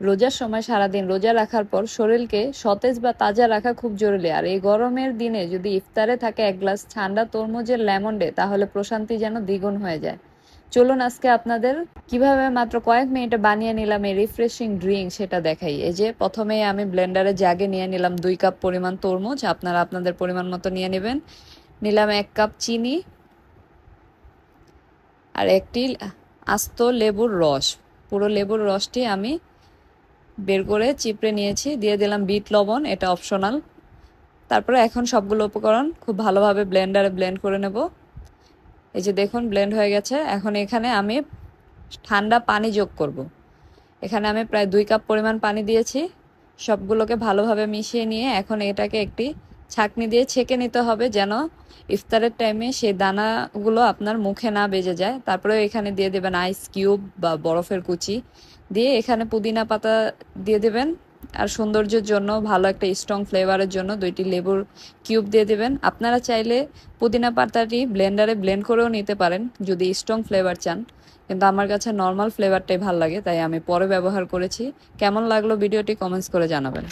রোজার সময় সারাদিন রোজা রাখার পর শরীরকে সতেজ বা তাজা রাখা খুব জরুরি। আর এই গরমের দিনে যদি ইফতারে থাকে এক গ্লাস ঠান্ডা তরমুজের লেমন ডে, তাহলে প্রশান্তি যেন দ্বিগুণ হয়ে যায়। চলুন আজকে আপনাদের কীভাবে মাত্র কয়েক মিনিটে বানিয়ে নিলাম এই রিফ্রেশিং ড্রিঙ্ক সেটা দেখাই। এই যে প্রথমে আমি ব্লেন্ডারে জাগে নিয়ে নিলাম দুই কাপ পরিমাণ তরমুজ। আপনারা আপনাদের পরিমাণ মতো নিয়ে নেবেন। নিলাম এক কাপ চিনি আর একটি আস্ত লেবুর রস। পুরো লেবুর রসটি আমি বের করে চিপড়ে নিয়েছি, দিয়ে দিলাম বিট লবণ, এটা অপশনাল তারপরে এখন সবগুলো উপকরণ খুব ভালোভাবে ব্লেন্ডারে ব্লেন্ড করে নেব। এই যে দেখুন ব্লেন্ড হয়ে গেছে। এখন এখানে আমি ঠান্ডা পানি যোগ করব। এখানে আমি প্রায় দুই কাপ পরিমাণ পানি দিয়েছি। সবগুলোকে ভালোভাবে মিশিয়ে নিয়ে এখন এটাকে একটি ছাঁকনি দিয়ে ছেঁকে নিতে হবে যেন ইফতারের টাইমে সেই দানাগুলো আপনার মুখে না বেজে যায়। তারপরে এখানে দিয়ে দেবেন আইস কিউব বা বরফের কুচি। দিয়ে এখানে পুদিনা পাতা দিয়ে দেবেন। আর সৌন্দর্যের জন্য ভালো একটা স্ট্রং ফ্লেভারের জন্য দুইটি লেবুর কিউব দিয়ে দেবেন। আপনারা চাইলে পুদিনা পাতাটি ব্লেন্ডারে ব্লেন্ড করেও নিতে পারেন যদি স্ট্রং ফ্লেভার চান। কিন্তু আমার কাছে নর্মাল ফ্লেভারটাই ভালো লাগে, তাই আমি পরে ব্যবহার করেছি। কেমন লাগল ভিডিওটি কমেন্টস করে জানাবেন।